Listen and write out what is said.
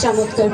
চমৎকার